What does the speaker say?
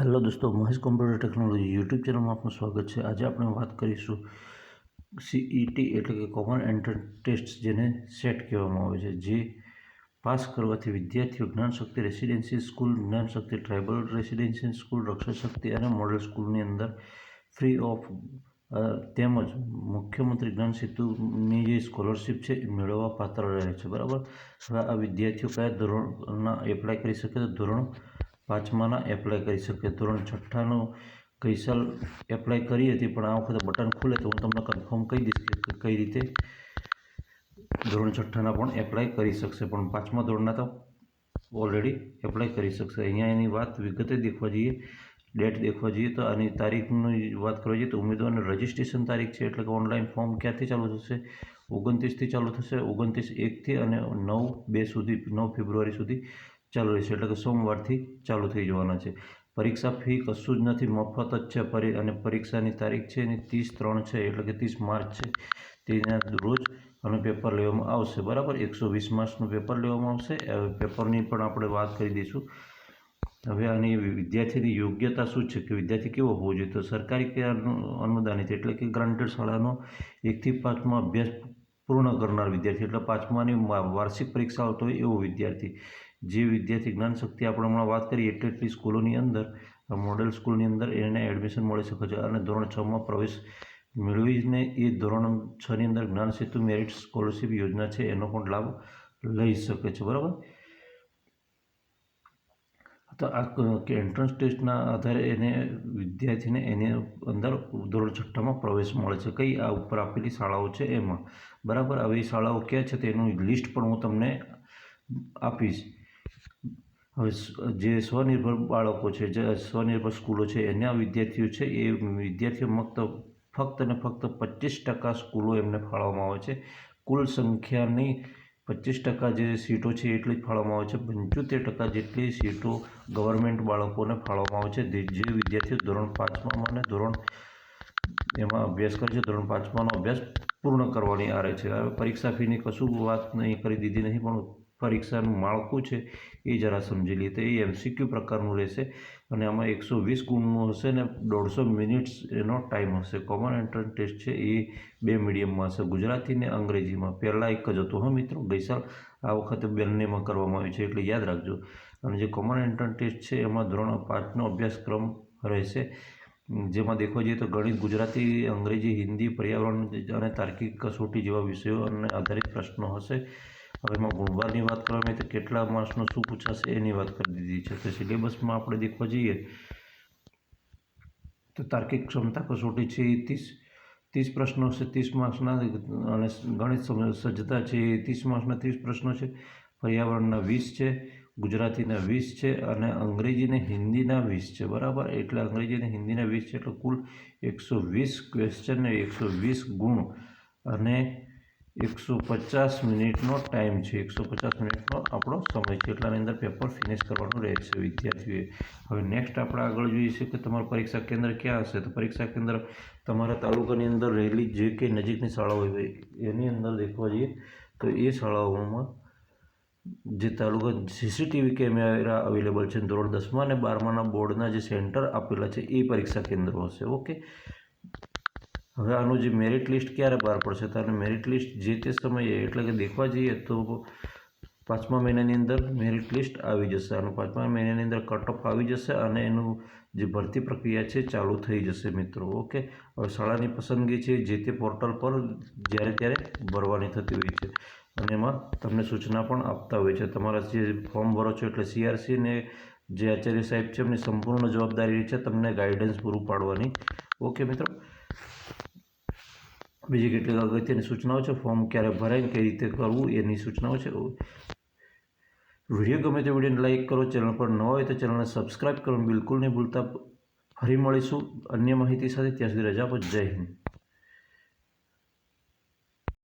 Hello દોસ્તો, Mahesh computer technology YouTube ચેનલમાં આપનું સ્વાગત છે. આજે આપણે વાત કરીશું સીઈટી એટલે કે કોમન એન્ટ્રન્સ ટેસ્ટ જેને સેટ કહેવામાં આવે છે, જે પાસ કરવાથી વિદ્યાર્થીઓ Gyanshakti residency school Gyanshakti tribal residency school Rakshashakti અને મોડલ સ્કૂલની અંદર ફ્રી ઓફ તેમજ મુખ્યમંત્રી જ્ઞાન સેતુની જે સ્કોલરશિપ છે એ મેળવવા પાત્ર રહે છે. બરાબર? હવે આ વિદ્યાર્થીઓ કયા ધોરણના એપ્લાય કરી શકે? તો ધોરણ પાંચમાના એપ્લાય કરી શકીએ. ધોરણ છઠ્ઠાનું કૈસલ સાલ એપ્લાય કરી હતી પણ આ વખતે બટન ખુલે તો હું તમને કન્ફર્મ કહી દઈશ કે કઈ રીતે ધોરણ છઠ્ઠાના પણ એપ્લાય કરી શકશે. પણ પાંચમા ધોરણના તો ઓલરેડી એપ્લાય કરી શકશે. અહીંયા એની વાત વિગતે દેખવા જઈએ ડેટ દેખવા જઈએ, તો આની તારીખની વાત કરવા જઈએ તો ઉમેદવારની રજિસ્ટ્રેશન તારીખ છે, એટલે કે ઓનલાઈન ફોર્મ ક્યાંથી ચાલુ થશે? ઓગણત્રીસથી ચાલુ થશે. ઓગણત્રીસ એકથી અને નવ બે સુધી, નવ ફેબ્રુઆરી સુધી ચાલુ રહેશે. એટલે કે સોમવારથી ચાલુ થઈ જવાના છે. પરીક્ષા ફી કશું જ નથી. મફત જ છે પરી, અને પરીક્ષાની તારીખ છે એની ત્રીસ ત્રણ છે, એટલે કે ત્રીસ માર્ચ છે. તેના રોજ અને પેપર લેવામાં આવશે. બરાબર? એકસો વીસ માર્ક્સનું પેપર લેવામાં આવશે. પેપરની પણ આપણે વાત કરી દઈશું. હવે આની વિદ્યાર્થીની યોગ્યતા શું છે? કે વિદ્યાર્થી કેવો હોવો જોઈએ? તો સરકારી કે અનુદાનિત, એટલે કે ગ્રાન્ટેડ શાળાનો એકથી પાંચમાં અભ્યાસ પૂર્ણ કરનાર વિદ્યાર્થી, એટલે પાંચમાની વાર્ષિક પરીક્ષા આવતો હોય એવો વિદ્યાર્થી. જે વિદ્યાર્થી જ્ઞાન, શક્તિ આપણે હમણાં વાત કરી, એટલી એટલી સ્કૂલોની અંદર મોડેલ સ્કૂલની અંદર એને એડમિશન મળી શકે છે અને ધોરણ છમાં પ્રવેશ મેળવીને એ ધોરણ છની અંદર જ્ઞાન સેતુ મેરિટ સ્કોલરશિપ યોજના છે, એનો પણ લાભ લઈ શકે છે, બરાબર? તો આ એન્ટ્રન્સ ટેસ્ટના આધારે એને વિદ્યાર્થીને એની અંદર ધોરણ છઠ્ઠામાં પ્રવેશ મળે છે. કઈ આ ઉપર આપેલી શાળાઓ છે એમાં? બરાબર? આવી શાળાઓ ક્યાં છે તેનું લિસ્ટ પણ હું તમને આપીશ. હવે જે સ્વનિર્ભર બાળકો છે, જે સ્વનિર્ભર સ્કૂલો છે, એના વિદ્યાર્થીઓ છે, એ વિદ્યાર્થીઓ ફક્ત ફક્ત અને ફક્ત પચીસ ટકા સ્કૂલો એમને ફાળવવામાં આવે છે. કુલ સંખ્યાની પચીસ ટકા જે સીટો છે, એટલી જ ફાળવવામાં આવે છે. પંચોતેર ટકા જેટલી સીટો ગવર્મેન્ટ બાળકોને ફાળવવામાં આવે છે. જે વિદ્યાર્થીઓ ધોરણ પાંચમાં અને ધોરણ એમાં અભ્યાસ કરે છે, ધોરણ પાંચમાનો અભ્યાસ પૂર્ણ કરવાની આરે છે. હવે પરીક્ષા ફીની કશું વાત નહીં કરી દીધી નહીં, પણ પરીક્ષાનું માળખું છે, એ જરા સમજી લઈએ તો એ એમસીક્યુ પ્રકારનું રહેશે અને આમાં એકસો વીસ ગુણનું હશે ને દોઢસો મિનિટ્સ એનો ટાઈમ હશે. કોમન એન્ટ્રન્સ ટેસ્ટ છે એ બે મીડિયમમાં હશે. ગુજરાતી ને અંગ્રેજીમાં. પહેલાં એક જ હતું, હા મિત્રો. ગઈસાલ આ વખતે બંનેમાં કરવામાં આવ્યું છે, એટલે યાદ રાખજો. અને જે કોમન એન્ટ્રન્સ ટેસ્ટ છે, એમાં ધોરણ પાંચનો અભ્યાસક્રમ રહેશે. જેમાં દેખવા જઈએ તો ગણિત, ગુજરાતી, અંગ્રેજી, હિન્દી, પર્યાવરણ અને તાર્કિક કસોટી જેવા વિષયો અને આધારિત પ્રશ્નો હશે. હવે એમાં ગુણવારની વાત કરવામાં તો કેટલા માર્ક્સનું શું પૂછાશે એની વાત કરી દીધી છે. તો સિલેબસમાં આપણે દેખવા જઈએ તો તાર્કિક ક્ષમતા કસોટી છે એ ત્રીસ ત્રીસ પ્રશ્નો છે, ત્રીસ માર્ક્સના અને ગણિત સજ્જતા છે એ ત્રીસ માર્ક્સના ત્રીસ પ્રશ્નો છે. પર્યાવરણના વીસ છે, ગુજરાતીના વીસ છે અને અંગ્રેજી અને હિન્દીના વીસ છે. બરાબર? એટલે અંગ્રેજી અને હિન્દીના વીસ છે એટલે કુલ એકસો વીસ ક્વેશ્ચન એકસો વીસ ગુણ અને એકસો પચાસ મિનિટનો ટાઈમ છે. એકસો પચાસ મિનિટનો આપણો સમય છે. એટલાની અંદર પેપર ફિનિશ કરવાનું રહે છે વિદ્યાર્થીઓએ. હવે નેક્સ્ટ આપણે આગળ જોઈએ છે કે તમારું પરીક્ષા કેન્દ્ર ક્યાં હશે? તો પરીક્ષા કેન્દ્ર તમારા તાલુકાની અંદર રહેલી જે કે નજીકની શાળાઓ હોય, એની અંદર દેખવા જઈએ તો એ શાળાઓમાં જે તાલુકા સીસીટીવી કેમેરા અવેલેબલ છે, ધોરણ દસમા અને બારમાના બોર્ડના જે સેન્ટર આપેલા છે, એ પરીક્ષા કેન્દ્રો હશે. ઓકે હવે આનું જે મેરિટ લિસ્ટ ક્યારે બહાર પડશે? તો આનું મેરિટ લિસ્ટ જે તે સમયે, એટલે કે દેખવા જઈએ તો પાંચમા મહિનાની અંદર મેરિટ લિસ્ટ આવી જશે. આનું પાંચમા મહિનાની અંદર કટઓફ આવી જશે અને એનું જે ભરતી પ્રક્રિયા છે ચાલુ થઈ જશે મિત્રો. ઓકે? હવે શાળાની પસંદગી છે જે તે પોર્ટલ પર જ્યારે ત્યારે ભરવાની થતી હોય છે. અને એમાં તમને સૂચના પણ આપતા હોય છે. તમારા જે ફોર્મ ભરો છો એટલે સીઆરસીને જે આચાર્ય સાહેબ છે એમની સંપૂર્ણ જવાબદારી છે તમને ગાઈડન્સ પૂરું પાડવાની. ઓકે મિત્રો? બીજી કેટલીક અગત્યની સૂચનાઓ છે. ફોર્મ ક્યારે ભરાય કઈ રીતે કરવું એની સૂચનાઓ છે. વીડિયો ગમે તે વિડીયોને લાઇક કરો, ચેનલ પર ન હોય તો ચેનલને સબસ્ક્રાઈબ કરવાનું બિલકુલ નહીં ભૂલતા. ફરી મળીશું અન્ય માહિતી સાથે. ત્યાં સુધી રજા પર જય હિન્દ.